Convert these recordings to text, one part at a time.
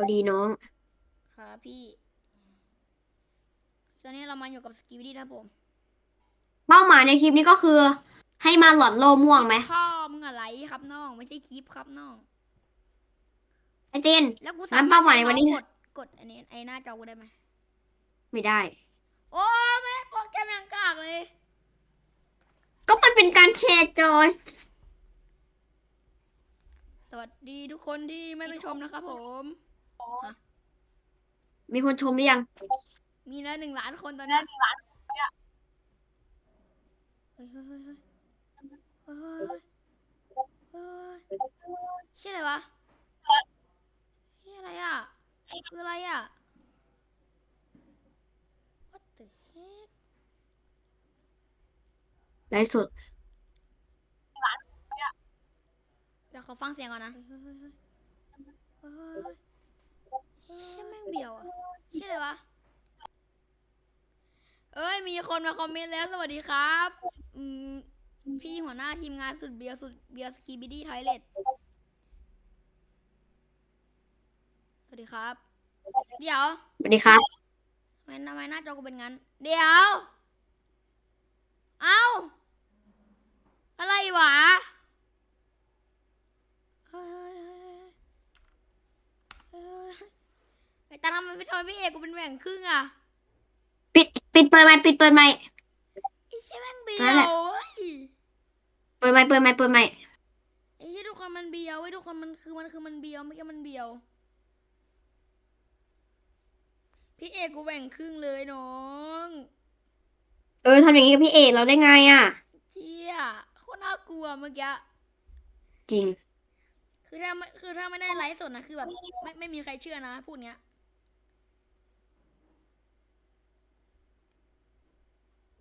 สวัสดีน้อง ครับพี่ ตอนนี้เรามาอยู่กับสกีวิดี้ครับผม เป้าหมายในคลิปนี้ก็คือ ให้มาหลอดโลม่วงไหมพ่อมึงอะไรครับน้อง ไม่ใช่คลิปครับน้อง ไอเต้นแล้วกูงั้สานมารถเป้าหมายในวันนี้ใช้เมาส์กดกดอันนี้ไอ้หน้าจอกูได้ไหม ไม่ได้ โอ้แม่โปรแกรมยังกากเลย ก็มันเป็นการแชร์จอยสวัสดีทุกคนที่ไม่ต้องชมนะครับผม มีคนชมหรือยัง มีแล้วหนึ่งล้านคนตอนนี้เฮ้ยเฮ้ยเฮ้ยเฮ้ยเฮ้ยเฮ้ยชื่ออะไรวะชื่ออะไรอะ คืออะไรอะ What the heck ไลฟ์สดเดี๋ยวขอฟังเสียงก่อนนะเฮ้ยเฮ้ยเฮ้ยเฮ้ย เฮ้ยเชี่ยแม่งเบียวอะชื่ออะไรวะ เอ้ย มีคนมาคอมเมนต์แล้วสวัสดีครับอืมพี่หัวหน้าทีมงานสุดเบียร์สุดเบียร์สกีบิดี้ไทเลตสวัสดีครับ เดี๋ยว สวัสดีครับทำไมทำไมหน้าจอกูเป็นงั้น เดี๋ยว เอ้า อะไรวะเฮ้ยเฮ้ยเฮ้ยเฮ้ย ไอ้ตาทำไมพี่ทอยพี่เอกกูเป็นแหว่งครึ่งอะปิดปิดเปิดไมค์ปิดเปิดไมค์ไอ้เชี่ยแม่งเบียนั่นแหละวเว้ยเปิดไมค์เปิดไมค์เปิดไมค์ไอ้เชี่ยทุกคนมันเบียวเว้ยทุกคนมันคือมันคือมันเบียวไม่ใช่มันเบียว พี่เอกกูแหว่งครึ่งเลยน้องเออทำอย่างนี้กับพี่เอกเราได้ไงอะ เชี่ยโคตรน่ากลัวเมื่อกี้จริง คือถ้าไม่คือถ้าไม่ได้ไลฟ์สดนะคือแบบไม่ไม่มีใครเชื่อนะพูดเนี้ย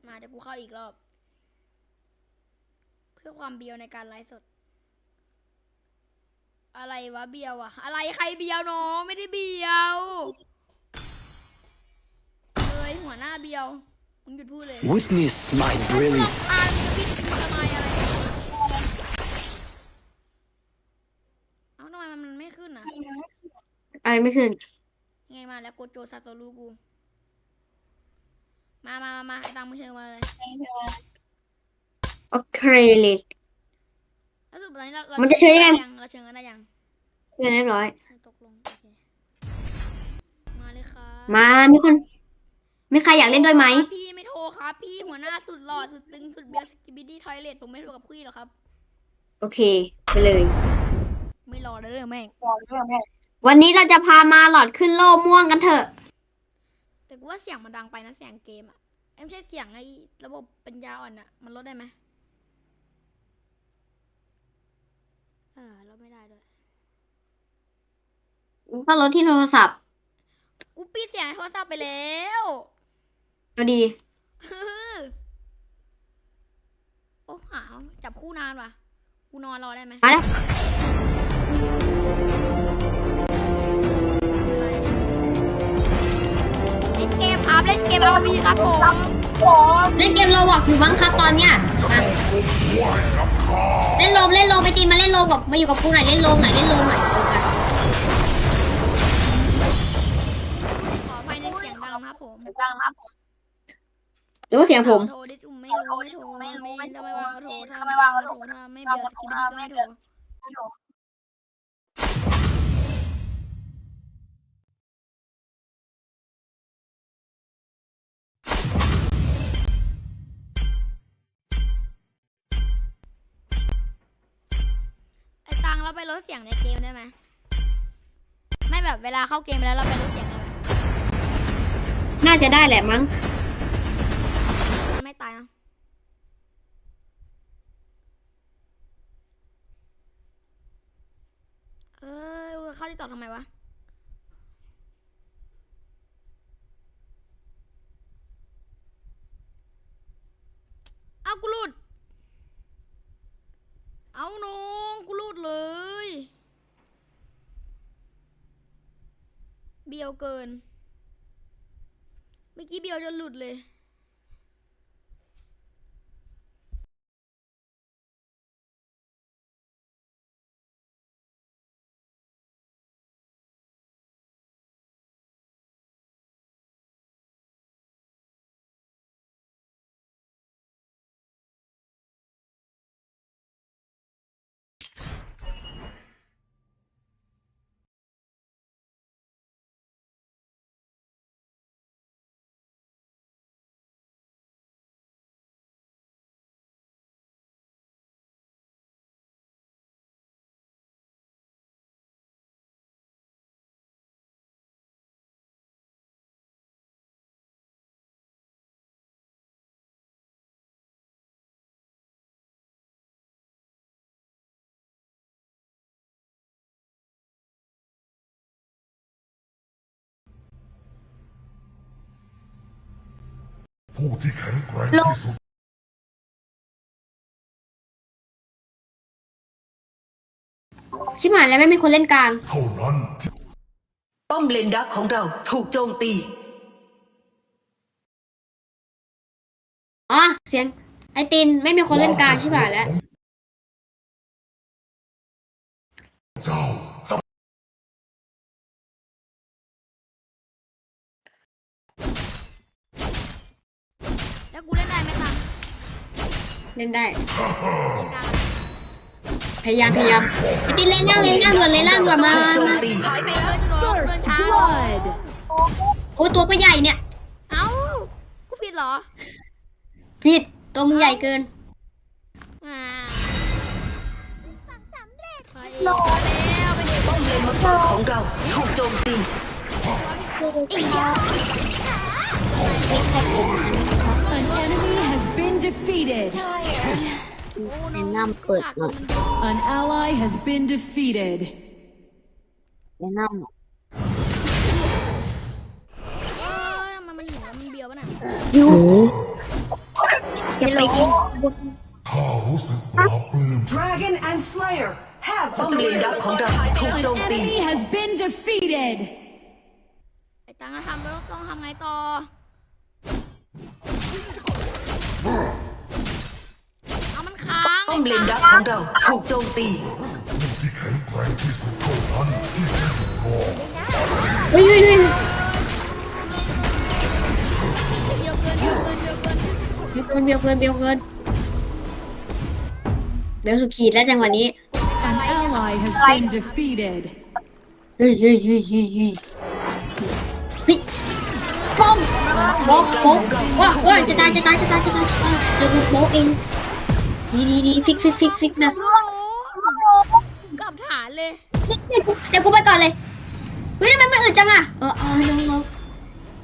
มาเดี๋ยวกูเข้าอีกรอบ เพื่อความเบียวในการไลฟ์สด อะไรวะเบียวอะอะไรใครเบียวน้องไม่ได้เบียวเลยหัวหน้าเบียวมึงหยุดพูดเลย Witness my รำ brilliance. คาญพี่ทำไมอะไรเอ้าทำไมมันไม่ขึ้นอะอะไรไม่ขึ้น ไงมาแล้วโกโจซาโตรุกู มามามามาตามมือเชิญมาเลยโอเคเลย แล้วสุดตอนนี้เราเรามันจะเชิญยังไง เราเชิญกันได้ยังเรียบร้อย ตกลงโอเคมาเลยครับมามีคนมีใครอยากเล่นด้วยไหมพี่ไม่โทรครับ พี่หัวหน้าสุดหล่อสุดตึงสุดเบียร์สกิบิดี้ทอยเลทผมไม่โทรกับพี่หรอกครับ โอเค ไปเลย ไม่รอแล้วเรื่องแม่งวันนี้เราจะพามาหลอดขึ้นโลม่วงกันเถอะ แต่กูว่าเสียงมันดังไปนะเสียงเกมอะเอ้ยไม่ใช่เสียงไอ้ระบบปัญญาอ่อนอะมันลดได้ไหมเออลดไม่ได้ด้วยก็ลดที่โทรศัพท์ กูปิดเสียงในโทรศัพท์ไปแล้วก็ดี โอ้หาวจับคู่นานว่ะ กูนอนรอได้ไหมมาแล้ว ครับเล่นเกมเอาวีครับผมเล่นเกมโลบอกอยู่บ้างครับตอนเนี้ยอะเล่นโลมเล่นโลมไปตีมาเล่นโลมบอกมาอยู่กับกูหน่อยเล่นโลมหน่อยเล่นโลมหน่อยเออกันขออภัยในเสียงดังนะครับผมหรือว่าเสียงผมโทรดิจุ่มไม่รู้ไม่โทรไม่รู้ไม่ถ้าไม่วางก็โทรถ้าไม่วางก็โทรถ้าไม่เบียร์สกิปปี้ก็ไม่โทร เราไปลดเสียงในเกมได้ไหมไม่แบบเวลาเข้าเกมไปแล้วเราไปลดเสียงได้ไหมน่าจะได้แหละมั้ง มันไม่ตายนะเอ้ยกูจะเข้าที่ต่อทำไมวะเอากูหลุด เอาน้องกูหลุดเลย เบียวเกิน เมื่อกี้เบียวจนหลุดเลย ผู้ที่แข็งแกร่งที่สุดชิบหายแล้วไม่มีคนเล่นกลาง เท่านั้นที่ป้อมเลนดักของเราถูกโจมตี อ๋อ เสียงไอตินไม่มีคนเล่นกลางชิบหายแล้ว เล่นได้เล่นกลางพยายามพยายามไอตินเล่นย่างเล่นย่างด่วนเล่นย่างด่วนมาถูกโจมมาตีหายไปเลยจุดโดนเดินช้าโอ้ตัวก็ใหญ่เนี่ย เอ้ากูผิดเหรอ ผิดตัวมึงใหญ่เกินอ่าสำเร็จไปอีกแล้วไปอีกป้อมเลนมังกรของเราถูกโจมตี An enemy has been defeated. แนะนำเปิดหน่อย An ally has been defeated. แนะนเออมันมันหลิวมันเบียวป่ะน่ะำยูจะไปกินข้ารู้สึกปลาบปลื้ม Dragon and Slayer have ป้อมเลนดักของเราถูก An โจมตี enemy has been defeated. ไอ้ตังค์ทำแล้วต้องทำไงต่อ เอามันค้าง ป้อมเลนดักของเราถูกโจมตีผู้ที่แข็งแกร่งที่สุดเท่านั้นที่จะอยู่รอดเฮ้ยเฮ้ยเฮ้ยเบียวเกินเบียวเกินเบียวเกินเบียวเกินเบียวเกินเบียวเกินเบียวสุดขีดแล้วจังหวะนี้ An ally has been defeated. เฮ้ยเฮ้ยเฮ้ยเฮ้ยเฮ้ยเฮ้ยป้อมโบ๊ะโบ๊ะว้าว้าจะตายจะตายจะตายจะตายจะตายเดี๋ยวกูโบ๊ะเอง ดีดีดีฟิกฟิกฟิกฟิกนะโอ้โหกลับฐานเลยนี่เดี๋ยวกูเดี๋ยวกูไปก่อนเลยเฮ้ยทำไมมันอึดจังอะเออเออน้องน้อง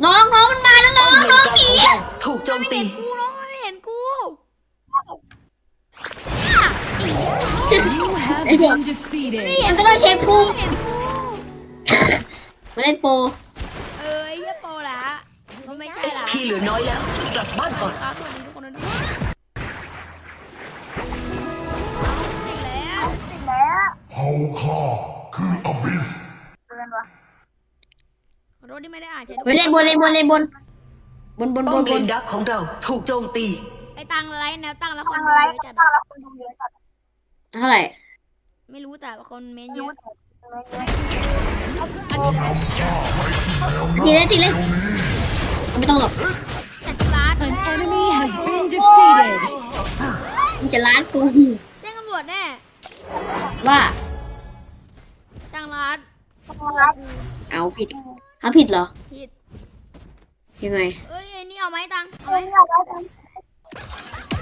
น้องน้องมันมาแล้วน้ป้อองมเลนน้องดักหนีของเราถูกโจมตีกูน้องไม่เห็นกู You have been defeated. มันก็ต้องเช็คพุ่งไม่เห็นกูมาเล่นโปรเออไอ้เหี้ยโปรละก็ไม่ใช่ละ HP เหลือน้อยแล้วกลับบ้านก่อน เผ่าข้าคืออบิสขอโทษที่ไม่ได้อ่านใช่เฮ้ยเล่นบนเล่นบนเล่นบน บนบนป้บอมนเลบนนดักของเราถูกโจมตี ไอ้ตังอะไรแนวตั้งแล้วคนดูเยอะจัดอะเท่าไหร่ไม่รู้แต่ว่าคนเมนเยอะทีเล่นทีเล่นไม่ต้องหรอกแต่กูร้าน An enemy has been defeated. มันจะล้านกู แจ้งตำรวจแน่ว่าตังร้าน ตำรวจกูเอาผิด เอาผิดเหรอ ผิด ยังไง เอ้ยไอ้นี่เอาไหมตังเอาไหม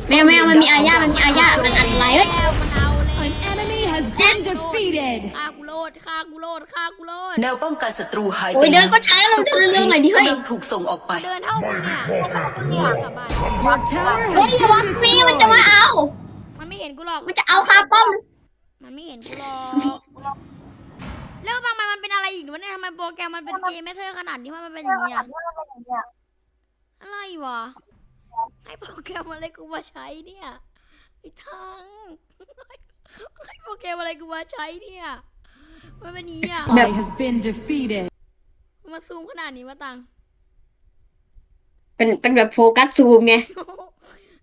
ไม่เอาไม่เอามันมีอาญามันมีอาญามันอันตรายเอ้ย แล้วมันเอาเลย An enemy has been defeated. ฆ่ากูโลดฆ่ากูโลดฆ่ากูโลด แนวป้องกันศัตรูหายไปโอ้ยเดินก็แล้วช้าลงเดินเรื่องหน่อยดิเฮ้ย กำลังถูกส่งออกไป เดินเท่าไม่กูมีเนี่ยข้อแก้ตัวกลับบ้าน Your tower เฮ้ย has ระวัง been ฟรีมันจะมา destroyed. เอา มันไม่เห็นกูหรอก มันจะเอาคาป้อม มันไม่เห็นกูหรอก อะไรอีกวะเนี่ยทำไมโปรแกรมมันเป็นเกมไม่เท่ขนาดนี้ทำไมมันเป็นอย่างนี้อะอะไรวะให้โปรแกรมอะไรกูมาใช้เนี่ยไอ้ทังให้โปรแกรมอะไรกูมาใช้เนี่ยมันเป็นอย่างนี้อะ Ally has been defeated. มาซูมขนาดนี้วะตังเป็นเป็นแบบโฟกัสซูมไง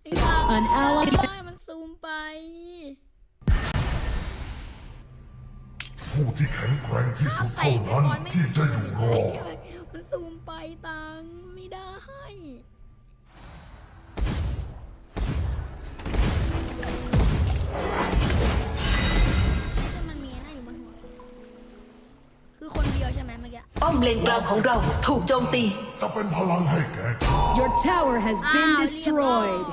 ไอ้ตัง An ally ไม่มันซูมไป ผู้ที่แข็งแกร่งที่สุดเตะเท่าไปนั้นบอลไม่ที่จะอยู่รอด มันซูมไปตังไม่ได้แต่มันมีหน้าอยู่บนหัว คือคนเดียวใช่ไหมเมื่อกี้ ป้อมเลนกลางของเราถูกโจมตี จะเป็นพลังให้แก่ข้า Your tower has อ้าว been เรียบร้อย destroyed.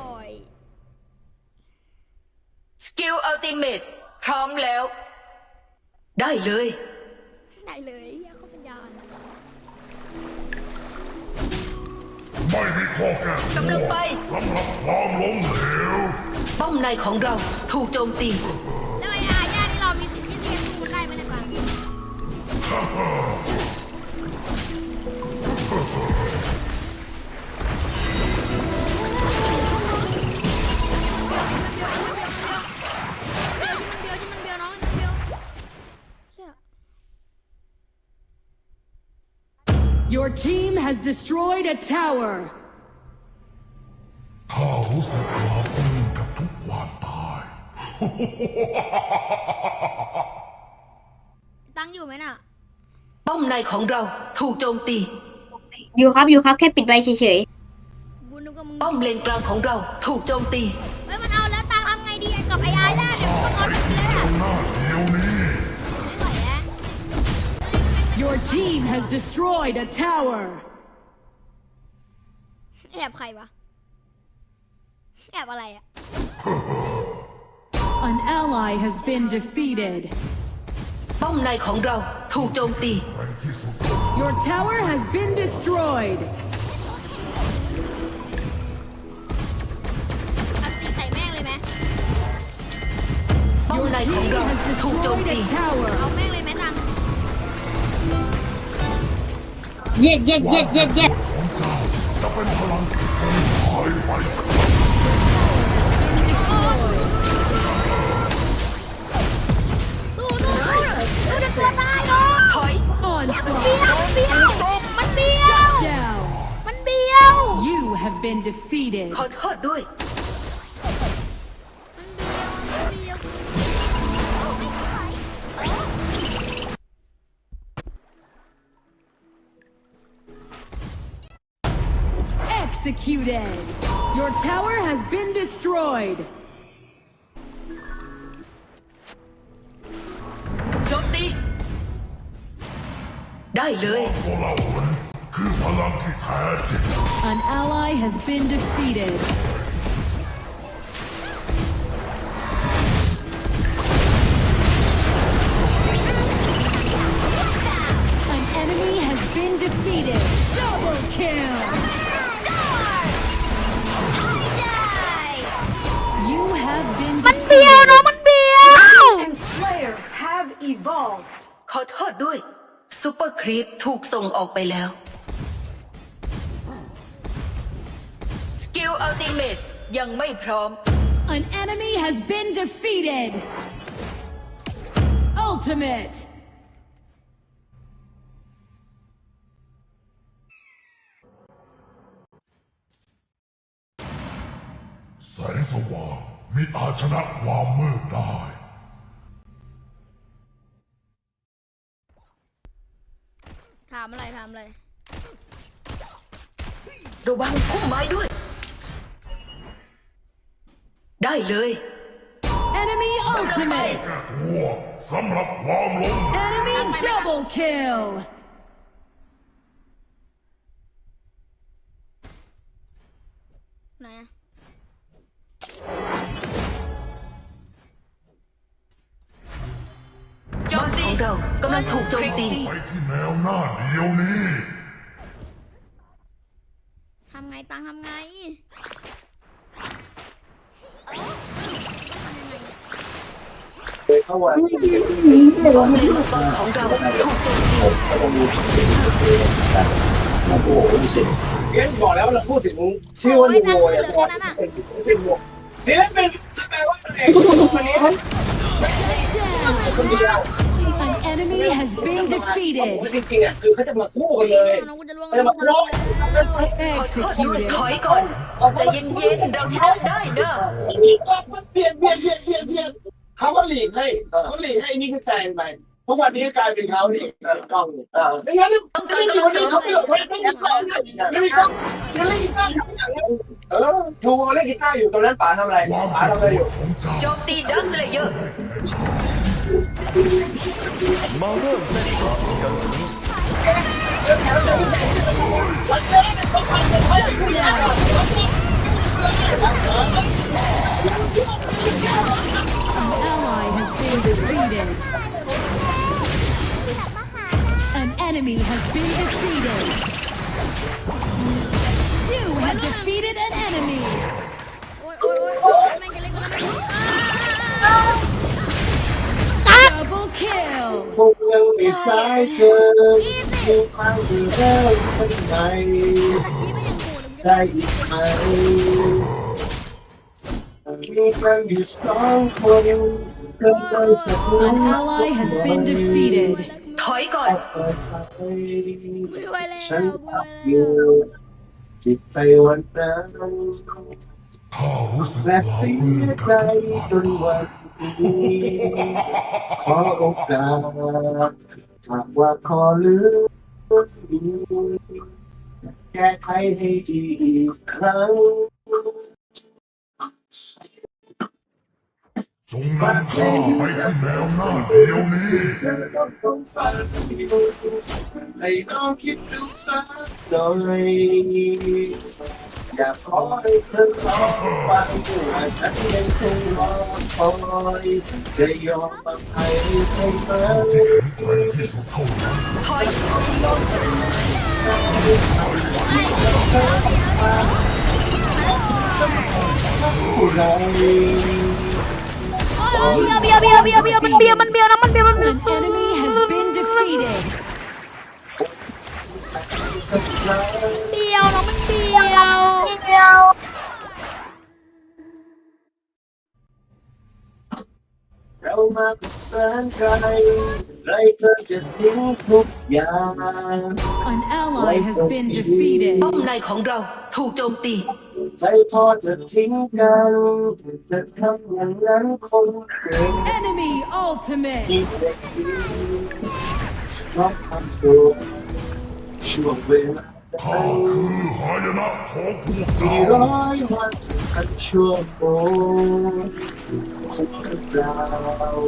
สกิลอัลติเมตพร้อมแล้ว ได้เลยไหนเลยเฮียเขาเป็นยานไม่มีข้อแก้ตัวกำลังไป สำหรับความล้มเหลวป้อมในของเราถูกโจมตี แล้วไอ้อาญาที่เรามีสิทธิ์ที่จะสู้มันได้ไหมเนี่ยกลาง Your team has destroyed a tower. ข้ารู้สึกราบรื่นกับทุกความตาย ตังอยู่ไหมน่ะ ป้อมในของเราถูกโจมตี อยู่ครับอยู่ครับแค่ปิดไว้เฉยกูนึกว่ามึงป้อมเลนกลางของเราถูกโจมตี เฮ้ยมัน Your team has destroyed a tower. แอบใครวะ แอบอะไรอ่ะ An ally has been defeated. ป้อมในของเราถูกโจมตี แรงที่สุดของ Your tower has been destroyed. อันตีใส่แม่งเลยไหม ป้อม Your ในของ team เรา has ถูกโจม destroyed ตี a tower. เอาแม่งเลยไหมตัง ๆ เย็ดเย็ดเย็ดเย็ดเย็ดของเจ้าจะเป็นพลังจงหายไปซะสู้สู้สู้สู้จะตัวตายเนาะถอย Onslaught. เบี้ยวเบี้ยวมันเบี้ยว Down. มันเบี้ยว You have been defeated. ขอโทษด้วย Executed. Your tower has been destroyed. โจมตีได้เลยพวกเราหนคือพลังที่แท้จริง An ally has been defeated. An enemy has been defeated. Double kill. ครีปถูกส่งออกไปแล้ว สกิลอัลติเมตยังไม่พร้อม An enemy has been defeated. Ultimate. แสงสว่างมิอาจชนะความมืดได้ามอะไรถามอะไรระวังพุ่มไม้ด้วย ได้เลย Enemy ultimate. แค่ตัวสำหรับความหลง Enemy double kill. ของเรากำลังถูกโจมตีไปที่แนวหน้าเดียวนี้ทำไงตังทำไงป้อมเลนมังกรของเราถูกโจมตีเกนบอกแล้วเราพูดถึงชื่อว่าลูโวเนี่ยตัวเป็นเป็นวงนี่เล่นเป็นแปลว่าอะไรคนนี้คนเดียว An enemy has been จ defeated. ริงๆอะคือเขาจะมาคู่กันเลยน้องกูจะล่วงเขาจะมากูจะล้ล่อวงขอโทษด้วย Executed. ถอยก่อนใจเย็นๆ เราชนะได้เนอะเปลี่ยนเปลี่ยนเปลี่ยนเปลี่ยนเปลี่ยนเขาก็หลีกให้เขาหลีกให้นี่ก็แซงไปทุกวันนี้กลายเป็นเขาดิกล้องไม่งั้นไม่มีคนนี้เขาไม่ไม่ไม่มีกล้องไม่มีกล้องไม่เล่นกีตาร์เออดูเล่นกีตาร์อยู่ตรงนั้นป๋าทำอะไรความป๋าเจ็บทำอะไรปอวยู่ดของเจ้าโจมตีดักสเลเยอร์ An enemy has been defeated. You have defeated an enemy. คงยังมีสายเชิญมีความดีแล้วข้างในยี่ไม่ยังกูเลยมึงจะได้อีกไหมมีกันอยู่สองคนเพิ่มไปสักนิ An ด ally has been defeated. ถอยก่อนกูรวยแล้วฉันกูรวยอแล้ยู่วจิตไปวันนั้นข้ารู้สึกและหวาดเสีหวิยนใจกับทุกอย่างจนวันนี้ ขอโอกาสหากว่าขอลืมแก้ไขให้ดีอีกครั้ง จงนำข้าไปที่แนวหน้าเดียวนี้ให้น้องคิดดูสักหน่อยอยากขอให้เธอลอฟังว่าฉันยังคงรอคอยจะยอมอภัยให้ไหมแข็งแกร่งที่สุดเท่านั้นถอยผู้ใดโอ้ยเบียว เบียวเบียวเบียวเบียวมันเบียวมันเบียวนะมันเบียวมันเบียว An enemy has been defeated. สักครั้งเบียวนะมันเบียว เรามาเป็นแสนไกลไรเธอจะทิ้งทุกอย่าง An ally has been defeated. ป้อมในของเราถูกโจมตี ใจพอจะทิ้งกันจะทำอย่างนั้นคงเกิน Enemy ultimate. ที่เด็กดีรับความสุขช่วงเวลาข้าคือ หายนะของพวกที่เจ้าร้อยวันกันชั่วโมงคงดาว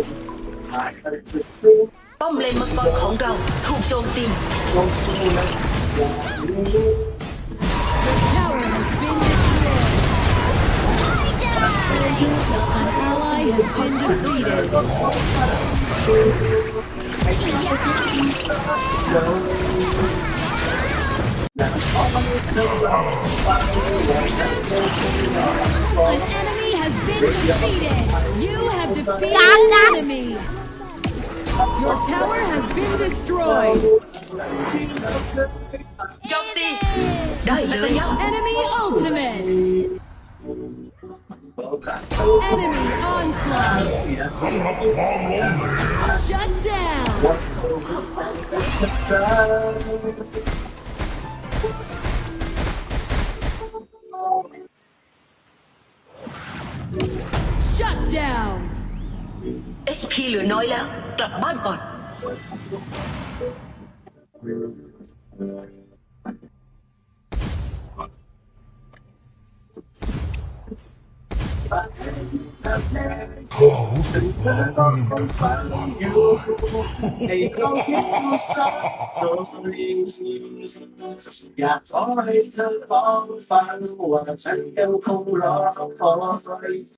ผ่านไปเป็นสิ่งป้อมเลนมังกรของเราถูกโจมตีลงสู้ในอย่างนี้ Tower has been destroyed. An ally has been defeated. 'An enemy has been defeated. You have defeated an enemy. Your tower has been destroyed. โจมตีได้เลย Enemy ultimate. Enemy onslaught. สำหรับความล้มเหลว Shut down. Down. HP เหลือน้อยแล้ว กลับบ้านก่อนข้ารู้สึกหวาดหวินกับทุกอย่างใ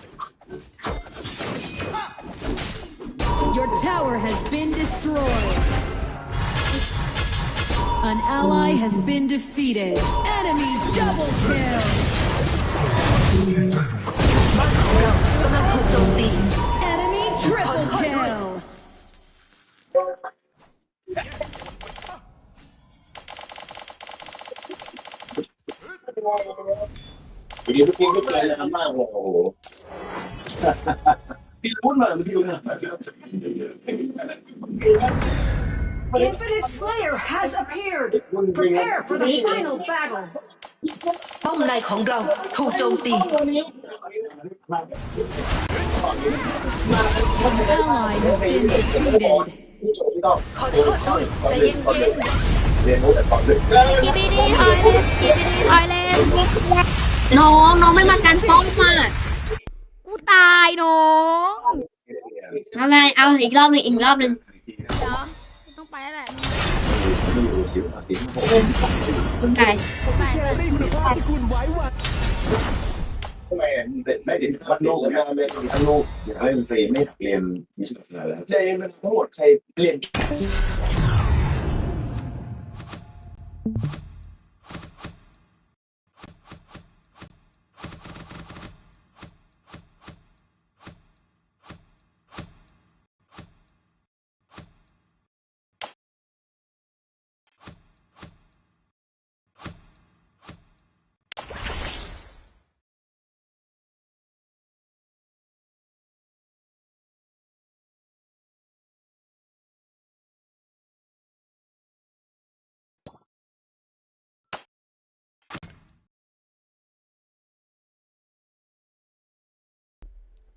Your tower has been destroyed. An ally has been defeated. Enemy double kill. บ้านของเรากำลังถูกโจมตี Enemy triple kill. วันนี้พี่ก็ เจอแล้วมากโอ้โหพี่พูดมาพี่พูดมา Infinite Slayer has appeared. Prepare for the final battle. ป้อมในของเราถูกโจมตี Ally has been defeated. ขอโทษด้วยใจเย็นเรียนรู้แต่ก่อนเลยกีบีดีถอยเลยกีบีดีถอยเลยน้องน้องไม่มากันป้องมากู ตายน้องทำไมเอาอีกรอบหนึ่งอีกรอบหนึ่งเดี๋ยวต้องไปแล้วแหละคุณไก่ไปไปทำไมไม่เด็ดมันโลกนะไม่ทั้งโลกอยากให้มันเรีไม่เรียนมีสุดแล้วใจมันทั้งหมดใครเรียน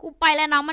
กูไปแล้วน้องมัน